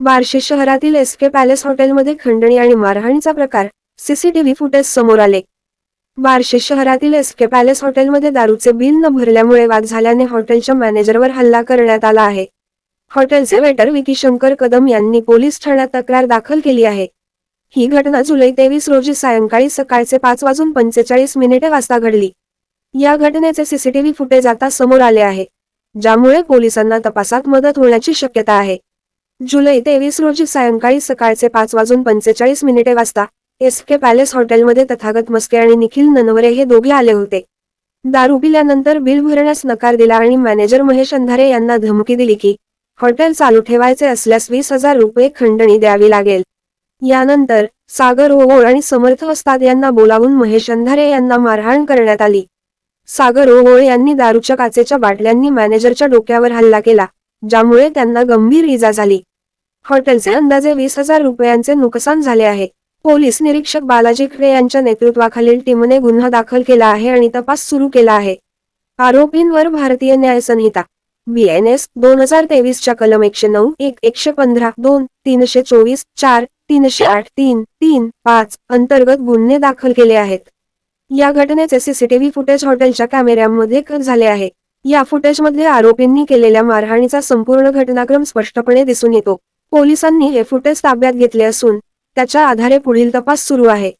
बार्शी शहरातील एस के पॅलेस हॉटेलमध्ये खंडणी आणि मारहाणीचा प्रकार सीसीटीव्ही फुटेज समोर आले. बार्शी शहरातील एस के पॅलेस हॉटेलमध्ये दारूचे बिल न भरल्यामुळे वाद झाल्याने हॉटेलच्या मॅनेजरवर हल्ला करण्यात आला आहे. हॉटेलचे वेटर विकी शंकर कदम यांनी पोलीस ठाण्यात तक्रार दाखल केली आहे. ही घटना जुलै तेवीस रोजी सायंकाळी सकाळचे पाच वाजून पंचेचाळीस मिनिटे वाजता घडली. या घटनेचे सीसीटीव्ही फुटेज आता समोर आले आहे ज्यामुळे पोलिसांना तपासात मदत होण्याची शक्यता आहे. जुलै तेवीस रोजी सायंकाळी सकाळचे पाच वाजून पंचेचाळीस मिनिटे वाजता एस के पॅलेस हॉटेलमध्ये तथागत मस्के आणि निखिल ननवरे हे दोघे आले होते. दारू पिल्यानंतर बिल भरण्यास नकार दिला आणि मॅनेजर महेश अंधारे यांना धमकी दिली की हॉटेल चालू ठेवायचे असल्यास वीस हजार रुपये खंडणी द्यावी लागेल. यानंतर सागर ओवळ आणि समर्थ वस्ताद यांना बोलावून महेश अंधारे यांना मारहाण करण्यात आली. सागर ओवळ यांनी दारूच्या काचेच्या बाटल्यांनी मॅनेजरच्या डोक्यावर हल्ला केला ज्यामुळे त्यांना गंभीर इजा झाली. हॉटेलचे अंदाजे वीस हजार रुपयांचे नुकसान झाले आहे. पोलीस निरीक्षक बालाजी खरे यांच्या नेतृत्वाखालील टीमने गुन्हा दाखल केला आहे आणि तपास सुरू केला आहे. आरोपींवर भारतीय न्याय संहिता बी एन एस दोन हजार तेवीसच्या कलम एकशे नऊ एक एकशे पंधरा दोन तीनशे चोवीस चार तीनशे आठ तीन तीन पाच अंतर्गत गुन्हे दाखल केले आहेत. या घटनेचे सीसीटीव्ही फुटेज हॉटेलच्या कॅमेऱ्यांमध्ये झाले आहे. या फुटेजमध्ये आरोपींनी केलेल्या मारहाणीचा संपूर्ण घटनाक्रम स्पष्टपणे दिसून येतो. पोलिसांनी हे फुटेज ताब्यात घेतले असून त्याच्या आधारे पुढील तपास सुरू आहे.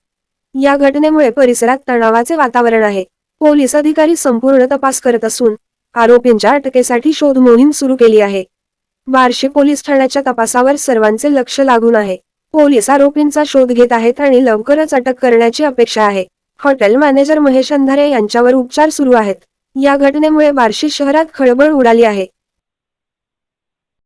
या घटनेमुळे परिसरात तणावाचे वातावरण आहे. पोलीस अधिकारी संपूर्ण तपास करत असून आरोपींच्या अटकेसाठी शोध मोहीम सुरू केली आहे. बार्शी पोलीस ठाण्याच्या तपासावर सर्वांचे लक्ष लागून आहे. पोलीस आरोपींचा शोध घेत आहेत आणि लवकरच अटक करण्याची अपेक्षा आहे. हॉटेल मॅनेजर महेश अंधारे यांच्यावर उपचार सुरू आहेत. या घटनेमुळे बार्शी शहरात खळबळ उडाली आहे.